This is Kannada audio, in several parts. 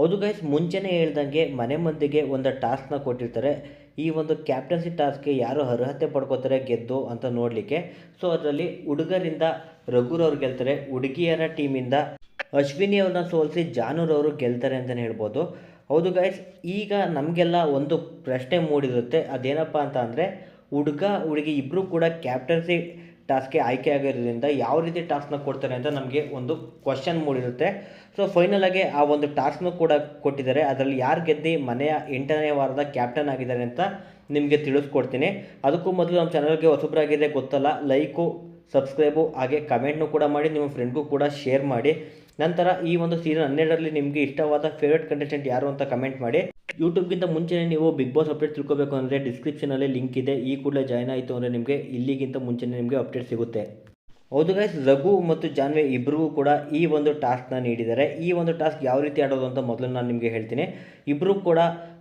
ಹೌದು ಗೈಸ್ ಮುಂಚೆನೇ ಹೇಳ್ದಂಗೆ ಮನೆ ಮಂದಿಗೆ ಒಂದು ಟಾಸ್ಕ್ನ ಕೊಟ್ಟಿರ್ತಾರೆ. ಈ ಒಂದು ಕ್ಯಾಪ್ಟನ್ಸಿ ಟಾಸ್ಕ್ಗೆ ಯಾರು ಅರ್ಹತೆ ಪಡ್ಕೋತಾರೆ ಗೆದ್ದು ಅಂತ ನೋಡಲಿಕ್ಕೆ. ಸೊ ಅದರಲ್ಲಿ ಹುಡುಗರಿಂದ ರಘುರವ್ರು ಗೆಲ್ತಾರೆ, ಹುಡುಗಿಯರ ಟೀಮಿಂದ ಅಶ್ವಿನಿ ಅವ್ರನ್ನ ಸೋಲಿಸಿ ಜಾನೂರವರು ಗೆಲ್ತಾರೆ ಅಂತಲೇ ಹೇಳ್ಬೋದು. ಹೌದು ಗೈಸ್ ಈಗ ನಮಗೆಲ್ಲ ಒಂದು ಪ್ರಶ್ನೆ ಮೂಡಿರುತ್ತೆ. ಅದೇನಪ್ಪ ಅಂತ ಅಂದರೆ, ಹುಡುಗ, ಹುಡುಗಿ ಇಬ್ಬರು ಕೂಡ ಕ್ಯಾಪ್ಟನ್ಸಿ ಟಾಸ್ಕ್ಗೆ ಆಯ್ಕೆ ಆಗಿರೋದ್ರಿಂದ ಯಾವ ರೀತಿ ಟಾಸ್ಕ್ನ ಕೊಡ್ತಾರೆ ಅಂತ ನಮಗೆ ಒಂದು ಕ್ವಶನ್ ಮೂಡಿರುತ್ತೆ ಸೊ ಫೈನಲ್ ಆಗಿ ಆ ಒಂದು ಟಾಸ್ಕ್ನು ಕೂಡ ಕೊಟ್ಟಿದ್ದಾರೆ. ಅದರಲ್ಲಿ ಯಾರು ಗೆದ್ದು ಮನೆಯ ಎಂಟನೇ ವಾರದ ಕ್ಯಾಪ್ಟನ್ ಆಗಿದ್ದಾರೆ ಅಂತ ನಿಮಗೆ ತಿಳಿಸ್ಕೊಡ್ತೀನಿ. ಅದಕ್ಕೂ ಮೊದಲು ನಮ್ಮ ಚಾನಲ್ಗೆ ಹೊಸಬ್ರಾಗಿದೆ ಗೊತ್ತಲ್ಲ ಲೈಕು ಸಬ್ಸ್ಕ್ರೈಬು ಹಾಗೆ ಕಮೆಂಟ್ನು ಕೂಡ ಮಾಡಿ, ನಿಮ್ಮ ಫ್ರೆಂಡ್ಗೂ ಕೂಡ ಶೇರ್ ಮಾಡಿ. ನಂತರ ಈ ಒಂದು ಸೀಸನ್ ಹನ್ನೆರಡರಲ್ಲಿ ನಿಮಗೆ ಇಷ್ಟವಾದ ಫೇವ್ರೇಟ್ ಕಂಟೆಸ್ಟೆಂಟ್ ಯಾರು ಅಂತ ಕಮೆಂಟ್ ಮಾಡಿ. ಯೂಟ್ಯೂಬ್ಗಿಂತ ಮುಂಚೆನೇ ನೀವು ಬಿಗ್ ಬಾಸ್ ಅಪ್ಡೇಟ್ ತಿಳ್ಕೊಬೇಕು ಅಂದರೆ ಡಿಸ್ಕ್ರಿಪ್ಷನಲ್ಲಿ ಲಿಂಕ್ ಇದೆ. ಈ ಕೂಡಲೇ ಜಾಯ್ನ್ ಆಯಿತು ಅಂದರೆ ನಿಮಗೆ ಇಲ್ಲಿಗಿಂತ ಮುಂಚೆನೇ ನಿಮಗೆ ಅಪ್ಡೇಟ್ ಸಿಗುತ್ತೆ. ಹೌದು ಗೈಸ್ ರಘು ಮತ್ತು ಜಾನ್ವಿ ಇಬ್ಬರಿಗೂ ಕೂಡ ಈ ಒಂದು ಟಾಸ್ಕ್ನ ನೀಡಿದ್ದಾರೆ. ಈ ಒಂದು ಟಾಸ್ಕ್ ಯಾವ ರೀತಿ ಆಡೋದು ಅಂತ ಮೊದಲು ನಾನು ನಿಮಗೆ ಹೇಳ್ತೀನಿ. ಇಬ್ಬರು ಕೂಡ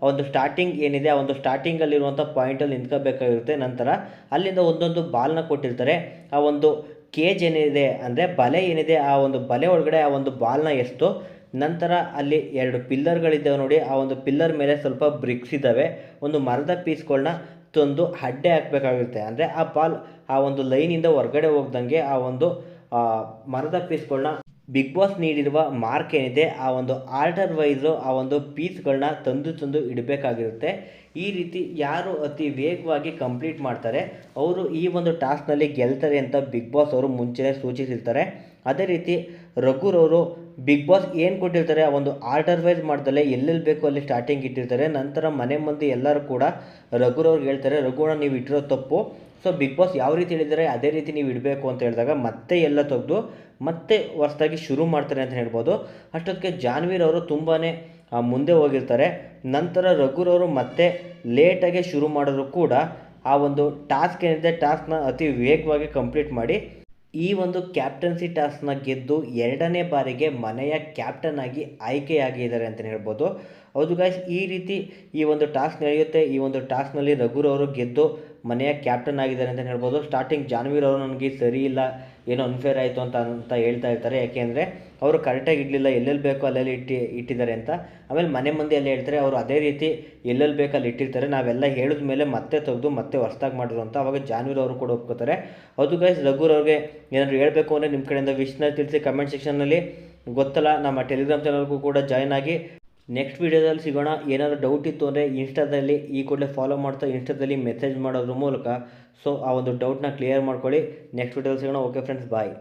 ಒಂದು ಸ್ಟಾರ್ಟಿಂಗ್ ಏನಿದೆ, ಆ ಒಂದು ಸ್ಟಾರ್ಟಿಂಗಲ್ಲಿರುವಂಥ ಪಾಯಿಂಟಲ್ಲಿ ನಿಂತ್ಕೋಬೇಕಾಗಿರುತ್ತೆ. ನಂತರ ಅಲ್ಲಿಂದ ಒಂದೊಂದು ಬಾಲ್ನ ಕೊಟ್ಟಿರ್ತಾರೆ. ಆ ಒಂದು ಕೇಜ್ ಏನಿದೆ ಅಂದರೆ ಬಲೆ ಏನಿದೆ, ಆ ಒಂದು ಬಲೆ ಒಳಗಡೆ ಆ ಒಂದು ಬಾಲ್ನ ಎಷ್ಟು ನಂತರ ಅಲ್ಲಿ ಎರಡು ಪಿಲ್ಲರ್ಗಳಿದ್ದಾವೆ ನೋಡಿ. ಆ ಒಂದು ಪಿಲ್ಲರ್ ಮೇಲೆ ಸ್ವಲ್ಪ ಬ್ರಿಕ್ಸ್ ಇದ್ದಾವೆ. ಒಂದು ಮರದ ಪೀಸ್ಗಳನ್ನ ತಂದು ಅಡ್ಡೆ ಹಾಕಬೇಕಾಗುತ್ತೆ ಅಂದರೆ ಆ ಬಾಲ್ ಆ ಒಂದು ಲೈನಿಂದ ಹೊರಗಡೆ ಹೋಗ್ದಂಗೆ ಆ ಒಂದು ಮರದ ಪೀಸ್ಗಳನ್ನ ಬಿಗ್ ಬಾಸ್ ನೀಡಿರುವ ಮಾರ್ಕ್ ಏನಿದೆ, ಆ ಒಂದು ಆರ್ಡರ್ ವೈಸು ಆ ಒಂದು ಪೀಸ್ಗಳನ್ನ ತಂದು ತಂದು ಇಡಬೇಕಾಗಿರುತ್ತೆ. ಈ ರೀತಿ ಯಾರು ಅತಿ ವೇಗವಾಗಿ ಕಂಪ್ಲೀಟ್ ಮಾಡ್ತಾರೆ, ಅವರು ಈ ಒಂದು ಟಾಸ್ಕ್ನಲ್ಲಿ ಗೆಲ್ತಾರೆ ಅಂತ ಬಿಗ್ ಬಾಸ್ ಅವರು ಮುಂಚೆನೇ ಸೂಚಿಸಿರ್ತಾರೆ. ಅದೇ ರೀತಿ ರಘುರವರು ಬಿಗ್ ಬಾಸ್ ಏನು ಕೊಟ್ಟಿರ್ತಾರೆ, ಆ ಒಂದು ಆರ್ಡರ್ ವೈಸ್ ಮಾಡ್ದಲ್ಲೇ ಎಲ್ಲೆಲ್ಲಿ ಬೇಕು ಅಲ್ಲಿ ಸ್ಟಾರ್ಟಿಂಗ್ ಇಟ್ಟಿರ್ತಾರೆ. ನಂತರ ಮನೆ ಮಂದಿ ಎಲ್ಲರೂ ಕೂಡ ರಘುರವ್ರಿಗೆ ಹೇಳ್ತಾರೆ ರಘುನ ನೀವು ಇಟ್ಟಿರೋ ತಪ್ಪು. ಸೊ ಬಿಗ್ ಬಾಸ್ ಯಾವ ರೀತಿ ಹೇಳಿದರೆ ಅದೇ ರೀತಿ ನೀವು ಇಡಬೇಕು ಅಂತ ಹೇಳಿದಾಗ ಮತ್ತೆ ಎಲ್ಲ ತೆಗೆದು ಮತ್ತೆ ಹೊಸ್ದಾಗಿ ಶುರು ಮಾಡ್ತಾರೆ ಅಂತ ಹೇಳ್ಬೋದು. ಅಷ್ಟೊತ್ತಿಗೆ ಜಾನ್ವೀರ್ ಅವರು ತುಂಬಾ ಮುಂದೆ ಹೋಗಿರ್ತಾರೆ. ನಂತರ ರಘುರವರು ಮತ್ತೆ ಲೇಟಾಗೆ ಶುರು ಮಾಡಿದ್ರು ಕೂಡ ಆ ಒಂದು ಟಾಸ್ಕ್ ಏನಿದೆ ಟಾಸ್ಕ್ನ ಅತಿ ವೇಗವಾಗಿ ಕಂಪ್ಲೀಟ್ ಮಾಡಿ ಈ ಒಂದು ಕ್ಯಾಪ್ಟನ್ಸಿ ಟಾಸ್ಕ್ನ ಗೆದ್ದು ಎರಡನೇ ಬಾರಿಗೆ ಮನೆಯ ಕ್ಯಾಪ್ಟನ್ ಆಗಿ ಆಯ್ಕೆಯಾಗಿದ್ದಾರೆ ಅಂತಲೇ ಹೇಳ್ಬೋದು. ಹೌದು ಗಾಯ್ಸ್ ಈ ರೀತಿ ಈ ಒಂದು ಟಾಸ್ಕ್ ನಡೆಯುತ್ತೆ. ಈ ಒಂದು ಟಾಸ್ಕ್ನಲ್ಲಿ ರಘುರವರು ಗೆದ್ದು ಮನೆಯ ಕ್ಯಾಪ್ಟನ್ ಆಗಿದ್ದಾರೆ ಅಂತ ಹೇಳ್ಬೋದು. ಸ್ಟಾರ್ಟಿಂಗ್ ಜಾನ್ವೀರ್ ಅವರು ನನಗೆ ಸರಿ ಇಲ್ಲ, ಏನೋ ಅನ್ಫೇರ್ ಆಯಿತು ಅಂತ ಅಂತ ಹೇಳ್ತಾ ಇರ್ತಾರೆ. ಯಾಕೆಂದರೆ ಅವರು ಕರೆಕ್ಟಾಗಿ ಇಡಲಿಲ್ಲ, ಎಲ್ಲೆಲ್ಲಿ ಬೇಕೋ ಅಲ್ಲೆಲ್ಲಿ ಇಟ್ಟು ಇಟ್ಟಿದ್ದಾರೆ ಅಂತ. ಆಮೇಲೆ ಮನೆ ಮಂದಿ ಎಲ್ಲ ಹೇಳ್ತಾರೆ, ಅವರು ಅದೇ ರೀತಿ ಎಲ್ಲೆಲ್ಲಿ ಬೇಕು ಅಲ್ಲಿ ಇಟ್ಟಿರ್ತಾರೆ. ನಾವೆಲ್ಲ ಹೇಳಿದ ಮೇಲೆ ಮತ್ತೆ ತೆಗೆದು, ಮತ್ತೆ ಹೊಸ್ದಾಗಿ ಮಾಡಿದ್ರು ಅಂತ ಅವಾಗ ಜಾನ್ವೀರ್ ಅವರು ಕೂಡ ಒಪ್ಕೋತಾರೆ. ಅದು ಗೈಸ್ ರಘುರ್ ಅವ್ರಿಗೆ ಏನಾದರೂ ಹೇಳಬೇಕು ಅಂದರೆ ನಿಮ್ಮ ಕಡೆಯಿಂದ ವಿಷ್ನ ತಿಳಿಸಿ ಕಮೆಂಟ್ ಸೆಕ್ಷನ್ನಲ್ಲಿ ಗೊತ್ತಲ್ಲ. ನಮ್ಮ ಟೆಲಿಗ್ರಾಮ್ ಚಾನಲ್ಗೂ ಕೂಡ ಜಾಯ್ನ್ ಆಗಿ ನೆಕ್ಸ್ಟ್ ವೀಡಿಯೋದಲ್ಲಿ ಸಿಗೋಣ. ಏನಾದರೂ ಡೌಟ್ ಇತ್ತು ಅಂದರೆ ಇನ್ಸ್ಟಾದಲ್ಲಿ ಈ ಕೂಡಲೇ ಫಾಲೋ ಮಾಡ್ತಾ ಇನ್ಸ್ಟಾದಲ್ಲಿ ಮೆಸೇಜ್ ಮಾಡೋದ್ರ ಮೂಲಕ. ಸೊ ಆ ಒಂದು ಡೌಟ್ನ ಕ್ಲಿಯರ್ ಮಾಡ್ಕೊಳ್ಳಿ. ನೆಕ್ಸ್ಟ್ ವೀಡಿಯೋದಲ್ಲಿ ಸಿಗೋಣ. Okay friends bye